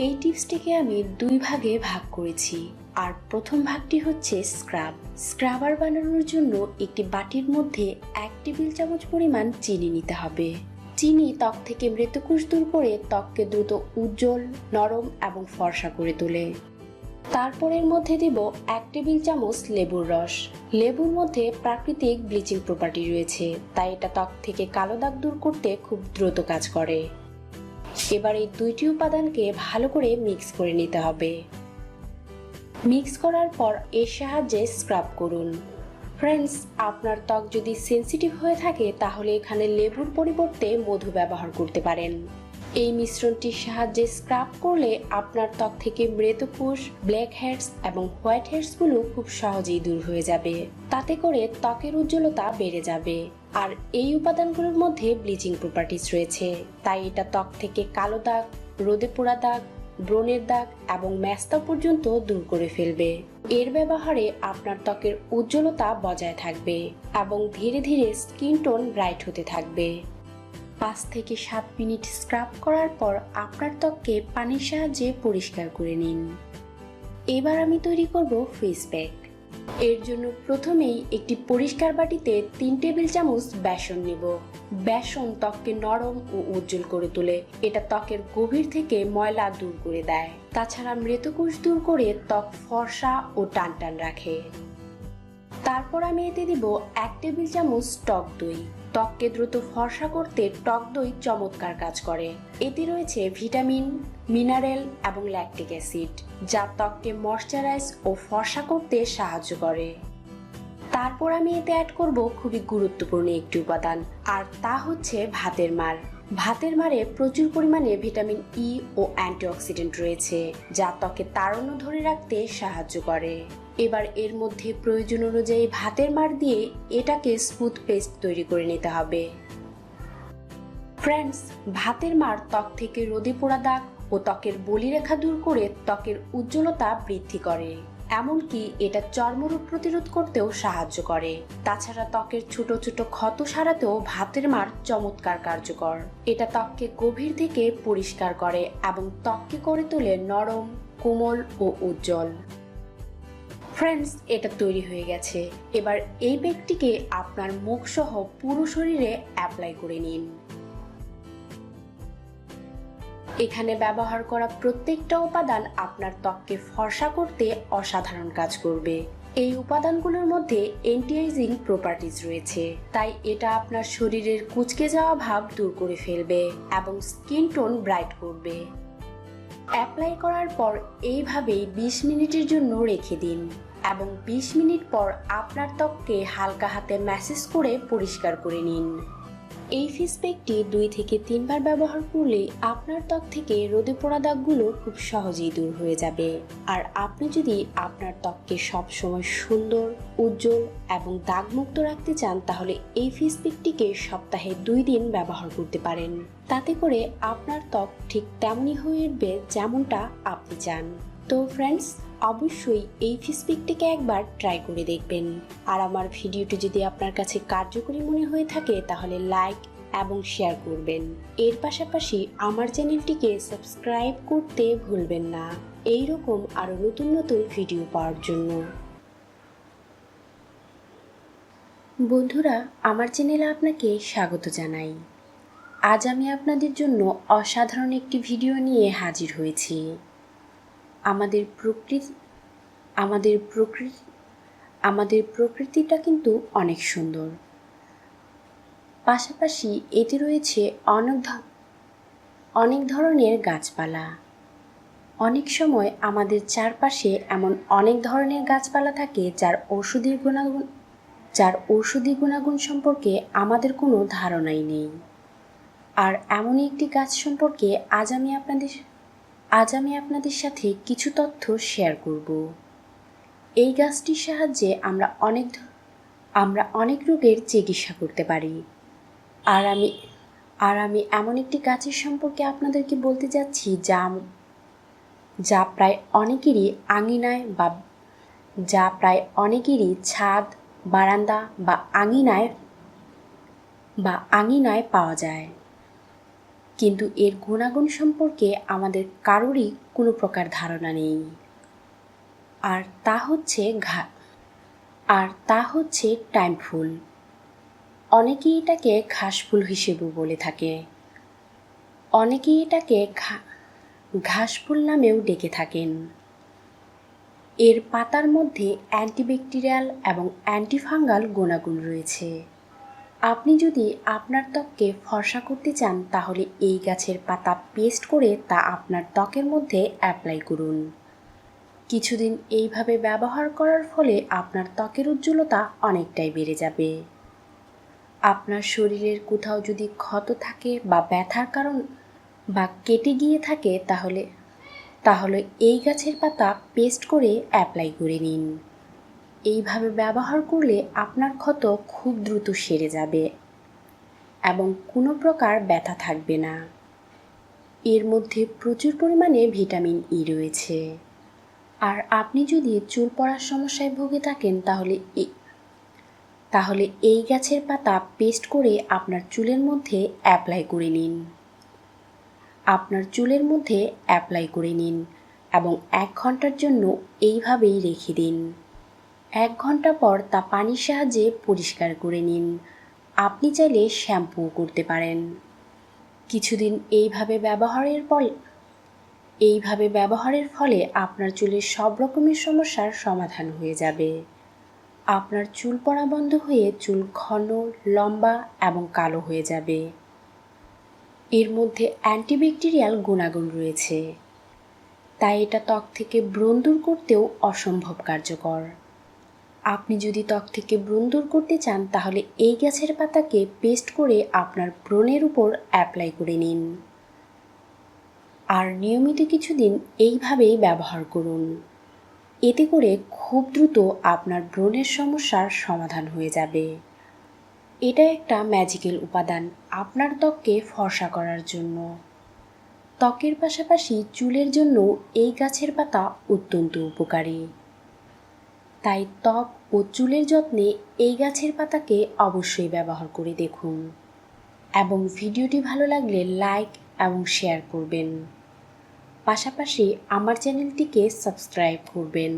এই টিপসটিকে আমি দুই ভাগে ভাগ করেছি। আর প্রথম ভাগটি হচ্ছে স্ক্রাব। স্ক্রাবার বানানোর জন্য একটি বাটির মধ্যে এক টেবিল চামচ পরিমাণ চিনি নিতে হবে। চিনি ত্বক থেকে মৃতকোষ দূর করে ত্বককে দ্রুত উজ্জ্বল, নরম এবং ফর্সা করে তোলে। তারপর এর মধ্যে দেব এক টেবিল চামচ লেবুর রস। লেবুর মধ্যে প্রাকৃতিক ব্লিচিং প্রপার্টি রয়েছে, তাই এটা ত্বক থেকে কালো দাগ দূর করতে খুব দ্রুত কাজ করে। এবার এই দুইটি উপাদানকে ভালো করে মিক্স করে নিতে হবে। মিক্স করার পর এর সাহায্যে স্ক্রাব করুন। ফ্রেন্ডস আপনার ত্বক যদি সেন্সিটিভ হয়ে থাকে, তাহলে এখানে লেবুর পরিবর্তে মধু ব্যবহার করতে পারেন। এই মিশ্রণটির সাহায্যে স্ক্রাব করলে আপনার ত্বক থেকে মৃতকোষ ব্ল্যাক হেডস এবং হোয়াইট হেডসগুলো খুব সহজেই দূর হয়ে যাবে। তাতে করে ত্বকের উজ্জ্বলতা বেড়ে যাবে। আর এই উপাদানগুলোর মধ্যে ব্লিচিং প্রপার্টিস রয়েছে। তাই এটা ত্বক থেকে কালো দাগ, রোদে পোড়া দাগ, ব্রণের দাগ এবং ম্যাস্তা পর্যন্ত দূর করে ফেলবে। এর ব্যবহারে আপনার ত্বকের উজ্জ্বলতা বজায় থাকবে এবং ধীরে ধীরে স্কিন টোন ব্রাইট হতে থাকবে। পাঁচ থেকে সাত মিনিট স্ক্রাব করার পর আপনার ত্বককে পানির সাহায্যে পরিষ্কার করে নিন। এবার আমি তৈরি করব ফেস প্যাক। এর জন্য প্রথমেই একটি পরিষ্কার বাটিতে তিন টেবিল চামচ বেসন নেব। বেসন ত্বককে নরম ও উজ্জ্বল করে তোলে। এটা ত্বকের গভীর থেকে ময়লা দূর করে দেয়। তাছাড়া মৃতকোষ দূর করে ত্বক ফর্সা ও টান টান রাখে। তারপর আমি এতে দিব এক টেবিল চামচ টক দই। ত্বককে দ্রুত ফর্সা করতে টক দই চমৎকার কাজ করে। এতে রয়েছে ভিটামিন, মিনারেল এবং ল্যাকটিক অ্যাসিড, যা ত্বককে ময়শ্চারাইজ ও ফর্সা করতে সাহায্য করে। তারপর আমি এতে অ্যাড করব খুবই গুরুত্বপূর্ণ একটি উপাদান, আর তা হচ্ছে ভাতের মার। ভাতের মারে প্রচুর পরিমাণে ভিটামিন ই ও অ্যান্টিঅক্সিডেন্ট রয়েছে, যা ত্বকে তাড়ন্য ধরে রাখতে সাহায্য করে। এবার এর মধ্যে প্রয়োজন অনুযায়ী ভাতের মার দিয়ে এটাকে স্মুথ পেস্ট তৈরি করে নিতে হবে। ফ্রেন্ডস ভাতের মার ত্বক থেকে রোদে পোড়া দাগ ও ত্বকের বলিরেখা দূর করে ত্বকের উজ্জ্বলতা বৃদ্ধি করে। এমনকি এটা চর্মরোগ প্রতিরোধ করতেও সাহায্য করে। তাছাড়া ত্বকের ছোট ছোট ক্ষত সারাতেও ভাতের মার চমৎকার কার্যকর। এটা ত্বককে গভীর থেকে পরিষ্কার করে এবং ত্বককে করে তোলে নরম, কোমল ও উজ্জ্বল। ফ্রেন্ডস এটা তৈরি হয়ে গেছে। এবার এই ব্যাগটিকে আপনার মুখ সহ পুরো শরীরে অ্যাপ্লাই করে নিন। এখানে ব্যবহার করা প্রত্যেকটা উপাদান আপনার ত্বককে ফর্সা করতে অসাধারণ কাজ করবে। এই উপাদানগুলোর মধ্যে অ্যান্টিএজিং প্রপার্টিজ রয়েছে। তাই এটা আপনার শরীরের কুচকে যাওয়া ভাব দূর করে ফেলবে এবং স্কিন টোন ব্রাইট করবে। অ্যাপ্লাই করার পর এইভাবেই বিশ মিনিটের জন্য রেখে দিন। এবং বিশ মিনিট পর আপনার ত্বককে হালকা হাতে ম্যাসেজ করে পরিষ্কার করে নিন। এই ফেস প্যাকটি দুই থেকে তিনবার ব্যবহার করলে আপনার ত্বক থেকে রোদে পোড়া দাগগুলো খুব সহজেই দূর হয়ে যাবে। আর আপনি যদি আপনার ত্বককে সবসময় সুন্দর, উজ্জ্বল এবং দাগমুক্ত রাখতে চান, তাহলে এই ফেস প্যাকটিকে সপ্তাহে দুই দিন ব্যবহার করতে পারেন। তাতে করে আপনার ত্বক ঠিক তেমনই হয়ে উঠবে যেমনটা আপনি চান। তো ফ্রেন্ডস অবশ্যই এই ফেসপিকটিকে একবার ট্রাই করে দেখবেন। আর আমার ভিডিওটি যদি আপনার কাছে কার্যকরী মনে হয়ে থাকে, তাহলে লাইক এবং শেয়ার করবেন। এর পাশাপাশি আমার চ্যানেলটিকে সাবস্ক্রাইব করতে ভুলবেন না। এই রকম আরও নতুন নতুন ভিডিও পাওয়ার জন্য। বন্ধুরা, আমার চ্যানেলে আপনাকে স্বাগত জানাই। আজ আমি আপনাদের জন্য অসাধারণ একটি ভিডিও নিয়ে হাজির হয়েছি। আমাদের প্রকৃতি আমাদের প্রকৃতি, আমাদের প্রকৃতিটা কিন্তু অনেক সুন্দর। পাশাপাশি এতে রয়েছে অনেক অনেক ধরনের গাছপালা। অনেক সময় আমাদের চারপাশে এমন অনেক ধরনের গাছপালা থাকে যার ঔষধি গুণাগুণ, যার ঔষধি গুণাগুণ সম্পর্কে আমাদের কোনো ধারণাই নেই। আর এমনই একটি গাছ সম্পর্কে আজ আমি আপনাদের আজ আমি আপনাদের সাথে কিছু তথ্য শেয়ার করব। এই গাছটির সাহায্যে আমরা অনেক আমরা অনেক রোগের চিকিৎসা করতে পারি। আর আমি আর আমি এমন একটি গাছের সম্পর্কে আপনাদেরকে বলতে যাচ্ছি যা যা প্রায় অনেকেরই আঙিনায় বা, যা প্রায় অনেকেরই ছাদ, বারান্দা বা আঙিনায় বা আঙিনায় পাওয়া যায়। কিন্তু এর গুণাগুণ সম্পর্কে আমাদের কারোরই কোনো প্রকার ধারণা নেই। আর তা হচ্ছে ঘা, আর তা হচ্ছে টাইম ফুল। অনেকেই এটাকে ঘাস ফুল হিসেবেও বলে থাকে। অনেকেই এটাকে ঘাস ফুল নামেও ডেকে থাকেন। এর পাতার মধ্যে অ্যান্টিব্যাকটেরিয়াল এবং অ্যান্টিফাঙ্গাল গুণাগুণ রয়েছে। আপনি যদি আপনার ত্বককে ফর্সা করতে চান, তাহলে এই গাছের পাতা পেস্ট করে তা আপনার ত্বকের মধ্যে অ্যাপ্লাই করুন। কিছুদিন এইভাবে ব্যবহার করার ফলে আপনার ত্বকের উজ্জ্বলতা অনেকটাই বেড়ে যাবে। আপনার শরীরের কোথাও যদি ক্ষত থাকে বা ব্যথার কারণ বা কেটে গিয়ে থাকে, তাহলে তাহলে এই গাছের পাতা পেস্ট করে অ্যাপ্লাই করে নিন। এইভাবে ব্যবহার করলে আপনার ক্ষত খুব দ্রুত সেরে যাবে এবং কোনো প্রকার ব্যথা থাকবে না। এর মধ্যে প্রচুর পরিমাণে ভিটামিন ই রয়েছে। আর আপনি যদি চুল পড়ার সমস্যায় ভুগে থাকেন তাহলে তাহলে এই গাছের পাতা পেস্ট করে আপনার চুলের মধ্যে অ্যাপ্লাই করে নিন। আপনার চুলের মধ্যে অ্যাপ্লাই করে নিন এবং এক ঘণ্টার জন্য এইভাবেই রেখে দিন। এক ঘণ্টা পর তা পানির সাহায্যে পরিষ্কার করে নিন। আপনি চাইলে শ্যাম্পু করতে পারেন। কিছুদিন এইভাবে ব্যবহারের পর, এইভাবে ব্যবহারের ফলে আপনার চুলের সব রকমের সমস্যার সমাধান হয়ে যাবে। আপনার চুল পড়া বন্ধ হয়ে চুল ঘন, লম্বা এবং কালো হয়ে যাবে। এর মধ্যে অ্যান্টিব্যাকটেরিয়াল গুণাগুণ রয়েছে। তাই এটা ত্বক থেকে ব্রণ দূর করতেও অসম্ভব কার্যকর। আপনি যদি ত্বক থেকে ব্রণ দূর করতে চান, তাহলে এই গাছের পাতাকে পেস্ট করে আপনার ব্রণের উপর অ্যাপ্লাই করে নিন। আর নিয়মিত কিছুদিন এইভাবেই ব্যবহার করুন। এতে করে খুব দ্রুত আপনার ব্রণের সমস্যার সমাধান হয়ে যাবে। এটা একটা ম্যাজিক্যাল উপাদান আপনার ত্বককে ফর্সা করার জন্য। ত্বকের পাশাপাশি চুলের জন্য এই গাছের পাতা অত্যন্ত উপকারী। তাই ত্বক ও চুলের যত্নে এই গাছের পাতাকে অবশ্যই ব্যবহার করে দেখুন। এবং ভিডিওটি ভালো লাগলে লাইক এবং শেয়ার করবেন। পাশাপাশি আমার চ্যানেলটিকে সাবস্ক্রাইব করবেন।